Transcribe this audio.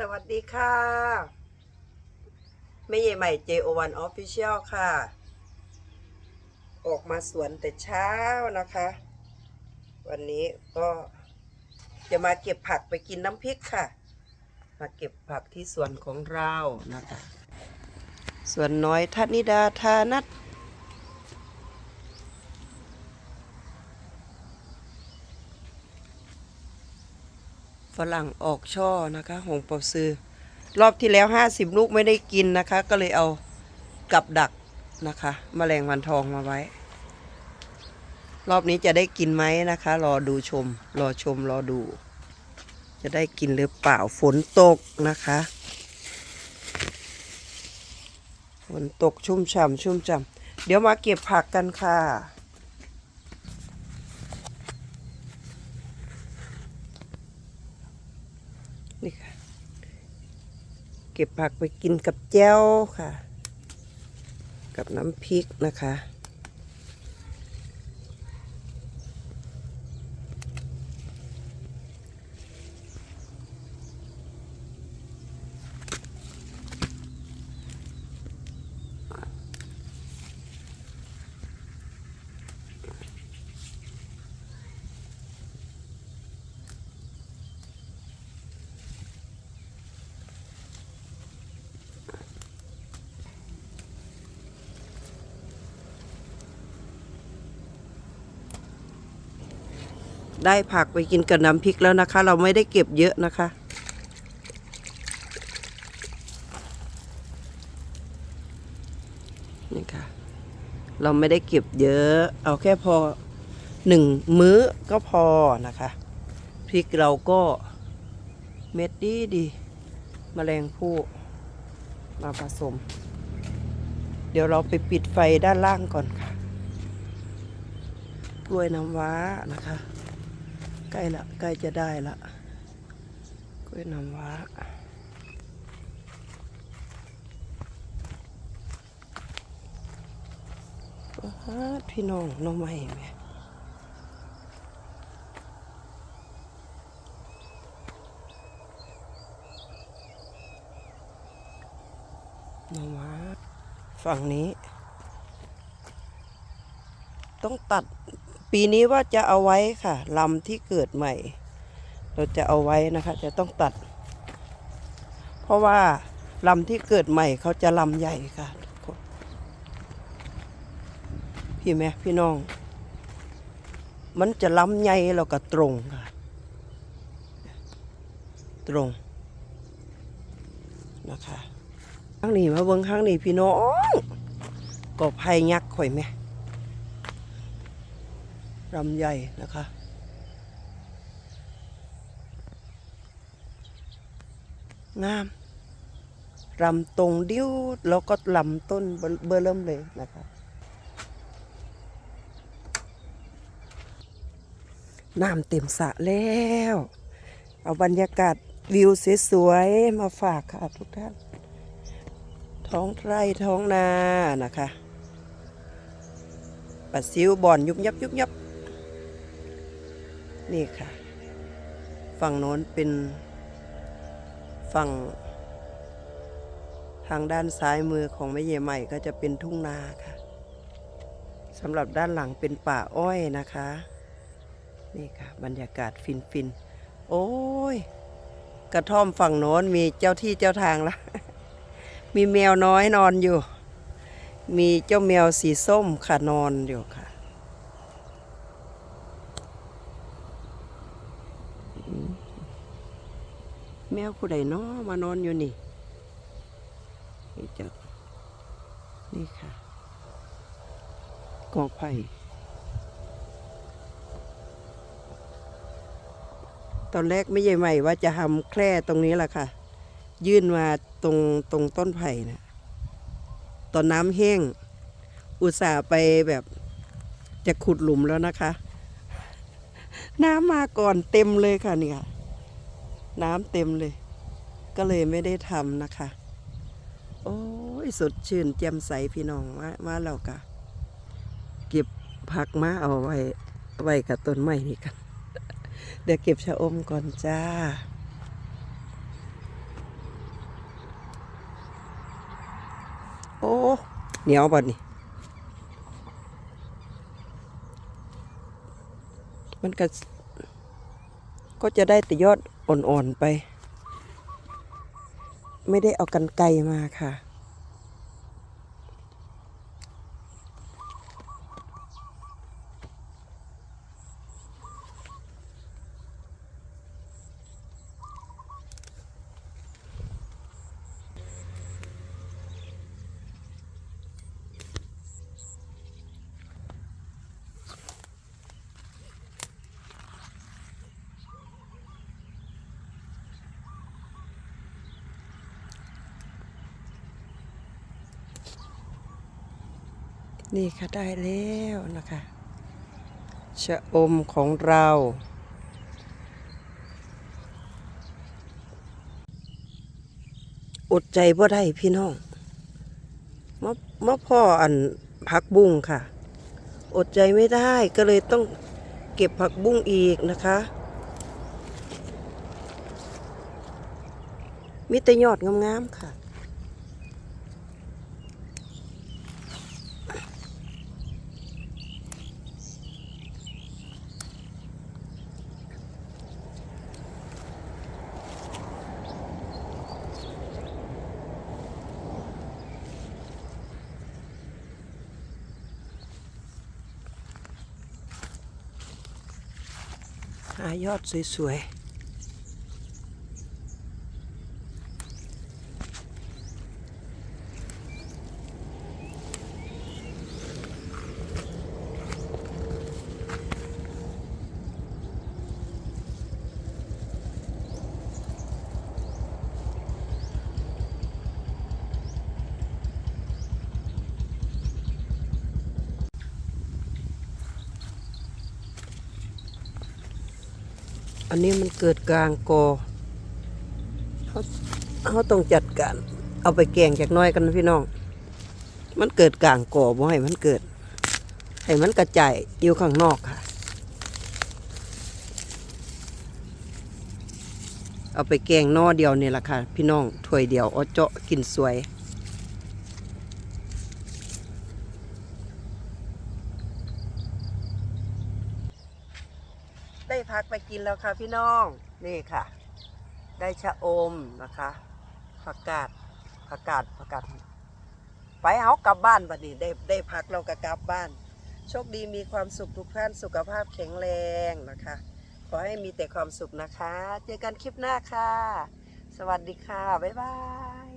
สวัสดีค่ะแม่ใหญ่ใหม่ JO1 Official ค่ะ ออกมาสวนแต่เช้านะคะ วันนี้ก็จะมาเก็บผักไปกินน้ำพริกค่ะ มาเก็บผักที่สวนของเรานะคะ สวนน้อยทันิดาทานัท ฝรั่งออกช่อนะคะหงเปาซือ รอบที่แล้วห้าสิบลูกไม่ได้กินนะคะ ก็เลยเอากับดักนะคะมแมลงวันทองมาไว้ รอบนี้จะได้กินไหมนะคะ รอดูชม รอชมรอดู จะได้กินหรือเปล่าฝนตกนะคะฝนตกชุ่มฉ่ำชุ่มฉ่ำเดี๋ยวมาเก็บผักกันค่ะ นี่ค่ะ เก็บผักไปกินกับแจ้วค่ะ กับน้ำพริกนะคะ ได้ผักไปกินกับน้ำพริกแล้วนะคะ เราไม่ได้เก็บเยอะนะคะ นี่ค่ะ เราไม่ได้เก็บเยอะ เอาแค่พอหนึ่งมื้อก็พอนะคะ พริกเราก็เม็ดดีดีมแมลงผู้มาผสม เดี๋ยวเราไปปิดไฟด้านล่างก่อนค่ะ กล้วยน้ำว้านะคะ ใกล้ละใกล้จะได้ละกล้วยน้ำว้าพี่น้องน้องใหม่แม่น้องว้าฝั่งนี้ ต้องตัด ปีนี้ว่าจะเอาไว้ค่ะลำที่เกิดใหม่ เราจะเอาไว้นะคะ จะต้องตัด เพราะว่าลำที่เกิดใหม่เขาจะลำใหญ่ค่ะทุกคนพี่แม่พี่น้อง มันจะลำใหญ่แล้วก็ตรงค่ะ ตรงนะคะข้างนี้มาเบิ้งข้างนี้พี่น้องก็ไผ่ยักษ์ข่อยแม่ ลำใหญ่นะคะงามลำตรงดิ้วแล้วก็ลำต้นเบอร์เริ่มเลยนะคะ น้ำเต็มสระแล้ว เอาบรรยากาศวิวสวยๆ มาฝากค่ะทุกท่าน ท้องไร่ท้องนานะคะปัดซิวบ่อนยุบยับยุบยับ นี่ค่ะ ฝั่งโน้นเป็นฝั่ง ทางด้านซ้ายมือของแม่เยใหม่ก็จะเป็นทุ่งนาค่ะสำหรับด้านหลังเป็นป่าอ้อยนะคะ นี่ค่ะ บรรยากาศฟินฟินๆโอ้ย กระท่อมฝั่งโน้นมีเจ้าที่เจ้าทางละ มีแมวน้อยนอนอยู่ มีเจ้าแมวสีส้มค่ะนอนอยู่ค่ะ แมวผู้ใดเนาะมานอนอยู่นี่นี่จะนี่ค่ะกองไผ่ตอนแรกไม่ใหญ่ใหม่ว่าจะทำแคร่ตรงนี้แหละค่ะ ยื่นมาตรงตรงต้นไผ่นะตอนน้ำแห้ง อุตส่าห์ไปแบบจะขุดหลุมแล้วนะคะ น้ำมาก่อนเต็มเลยค่ะเนี่ย น้ำเต็มเลย ก็เลยไม่ได้ทำนะคะ โอ้ยสดชื่นแจ่มใสพี่น้องมามาเรากะเก็บผักมาเอาไว้ไว้กับต้นไม้นี่กันเดี๋ยวเก็บชะอมก่อนจ้าโอ้เหนียวบ่นี่มันก็ก็จะได้แต่ยอด อ่อนๆไป ไม่ได้เอากันไกลมาค่ะ นี่ค่ะได้แล้วนะคะชะอมของเรา อดใจบ่ได้พี่น้องมามาพ่ออันผักบุ้งค่ะ อดใจไม่ได้ก็เลยต้องเก็บผักบุ้งอีกนะคะมีแต่ยอดงามๆค่ะ หายอดสวยๆ อันนี้มันเกิดกลางกอเขาเขาต้องจัดการ เอาไปแกงจากน้อยกันพี่น้อง มันเกิดกลางกอบ่ให้มันเกิด ให้มันกระจายอยู่ข้างนอกค่ะ เอาไปแกงนอเดียวนี่แหละค่ะ พี่น้องถ้วยเดียวเอเจาะกินสวย ได้พักไปกินแล้วค่ะพี่น้อง นี่ค่ะ ได้ชะอมนะคะผักกาดผักกาดผักกาดไปเอากลับบ้านบัดนี้ได้ได้พักเราก็กลับบ้าน โชคดีมีความสุขทุกท่านสุขภาพแข็งแรงนะคะ ขอให้มีแต่ความสุขนะคะ เจอกันคลิปหน้าค่ะ สวัสดีค่ะ บ๊ายบาย